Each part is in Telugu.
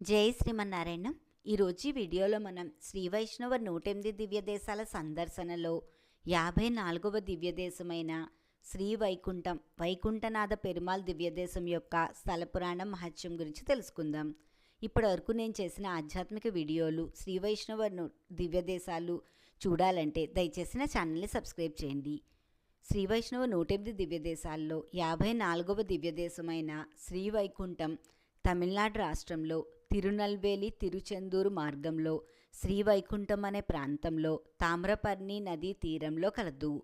జై శ్రీమన్నారాయణ. ఈరోజు ఈ వీడియోలో మనం శ్రీ వైష్ణవ నూటెనిమిది దివ్య సందర్శనలో యాభై నాలుగవ దివ్యదేశమైన శ్రీ వైకుంఠం వైకుంఠనాథ పెరుమాల్ దివ్యదేశం యొక్క స్థల పురాణం మహత్యం గురించి తెలుసుకుందాం. ఇప్పటివరకు నేను చేసిన ఆధ్యాత్మిక వీడియోలు శ్రీ వైష్ణవ దివ్యదేశాలు చూడాలంటే దయచేసి నా ఛానల్ని సబ్స్క్రైబ్ చేయండి. శ్రీ వైష్ణవ నూటెనిమిది దివ్యదేశాల్లో యాభై నాలుగవ దివ్యదేశమైన శ్రీ వైకుంఠం తమిళనాడు రాష్ట్రంలో తిరునల్వేలి తిరుచెందూరు మార్గంలో శ్రీవైకుంఠం అనే ప్రాంతంలో తామ్రపర్ణి నదీ తీరంలో కలదు.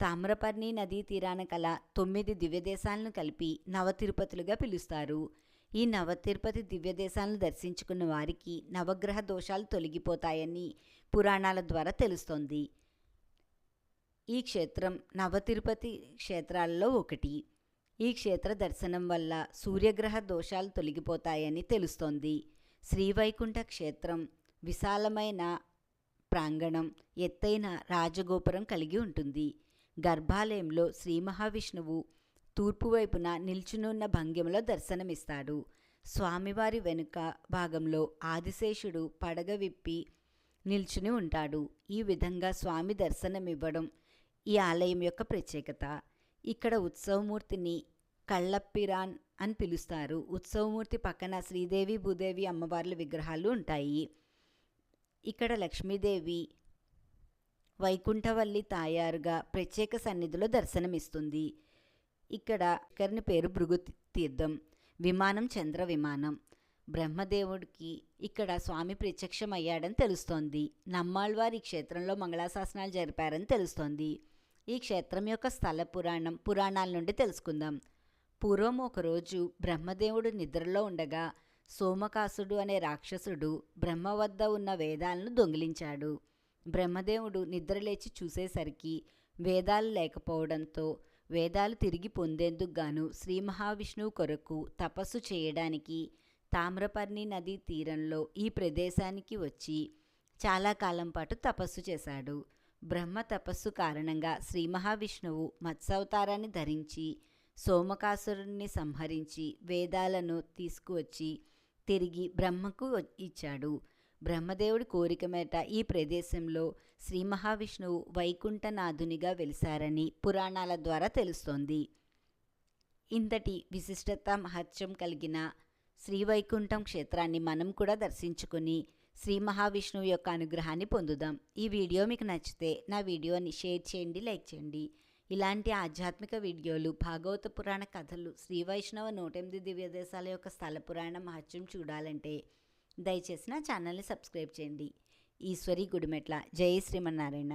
తామ్రపర్ణి నదీ తీరాన కల తొమ్మిది దివ్యదేశాలను కలిపి నవతిరుపతులుగా పిలుస్తారు. ఈ నవతిరుపతి దివ్యదేశాలను దర్శించుకున్న వారికి నవగ్రహ దోషాలు తొలగిపోతాయని పురాణాల ద్వారా తెలుస్తోంది. ఈ క్షేత్రం నవతిరుపతి క్షేత్రాలలో ఒకటి. ఈ క్షేత్ర దర్శనం వల్ల సూర్యగ్రహ దోషాలు తొలగిపోతాయని తెలుస్తోంది. శ్రీవైకుంఠ క్షేత్రం విశాలమైన ప్రాంగణం ఎత్తైన రాజగోపురం కలిగి ఉంటుంది. గర్భాలయంలో శ్రీ మహావిష్ణువు తూర్పు వైపున నిల్చునున్న భంగిమలో దర్శనమిస్తాడు. స్వామివారి వెనుక భాగంలో ఆదిశేషుడు పడగ విప్పి నిల్చుని ఉంటాడు. ఈ విధంగా స్వామి దర్శనమివ్వడం ఈ ఆలయం యొక్క ప్రత్యేకత. ఇక్కడ ఉత్సవమూర్తిని కళ్ళప్పిరాన్ అని పిలుస్తారు. ఉత్సవమూర్తి పక్కన శ్రీదేవి భూదేవి అమ్మవార్ల విగ్రహాలు ఉంటాయి. ఇక్కడ లక్ష్మీదేవి వైకుంఠవల్లి తాయారుగా ప్రత్యేక సన్నిధిలో దర్శనమిస్తుంది. ఇక్కడ ఇక్కడిని పేరు భృగు తీర్థం విమానం చంద్ర విమానం. బ్రహ్మదేవుడికి ఇక్కడ స్వామి ప్రత్యక్షమయ్యాడని తెలుస్తోంది. నమ్మాళ్వారి ఈ క్షేత్రంలో మంగళాశాసనాలు జరిపారని తెలుస్తోంది. ఈ క్షేత్రం యొక్క స్థల పురాణం పురాణాల నుండి తెలుసుకుందాం. పూర్వం ఒకరోజు బ్రహ్మదేవుడు నిద్రలో ఉండగా సోమకాసుడు అనే రాక్షసుడు బ్రహ్మ వద్ద ఉన్న వేదాలను దొంగిలించాడు. బ్రహ్మదేవుడు నిద్రలేచి చూసేసరికి వేదాలు లేకపోవడంతో వేదాలు తిరిగి పొందేందుకు గాను శ్రీ మహావిష్ణువు కొరకు తపస్సు చేయడానికి తామ్రపర్ణి నదీ తీరంలో ఈ ప్రదేశానికి వచ్చి చాలా కాలం పాటు తపస్సు చేశాడు. బ్రహ్మ తపస్సు కారణంగా శ్రీ మహావిష్ణువు మత్స్యావతారాన్ని ధరించి సోమకాసురుణ్ణి సంహరించి వేదాలను తీసుకువచ్చి తిరిగి బ్రహ్మకు ఇచ్చాడు. బ్రహ్మదేవుడి కోరిక మేట ఈ ప్రదేశంలో శ్రీ మహావిష్ణువు వైకుంఠనాథునిగా వెలిశారని పురాణాల ద్వారా తెలుస్తోంది. ఇంతటి విశిష్టత మహత్యం కలిగిన శ్రీవైకుంఠం క్షేత్రాన్ని మనం కూడా దర్శించుకుని శ్రీ మహావిష్ణువు యొక్క అనుగ్రహాన్ని పొందుదాం. ఈ వీడియో మీకు నచ్చితే నా వీడియోని షేర్ చేయండి లైక్ చేయండి. ఇలాంటి ఆధ్యాత్మిక వీడియోలు భాగవత పురాణ కథలు శ్రీ వైష్ణవ నూటెనిమిది దివ్యదేశాల యొక్క స్థల పురాణ మహత్యం చూడాలంటే దయచేసి నా ఛానల్ని సబ్స్క్రైబ్ చేయండి. ఈశ్వరి గుడిమెట్ల. జై శ్రీమన్నారాయణ.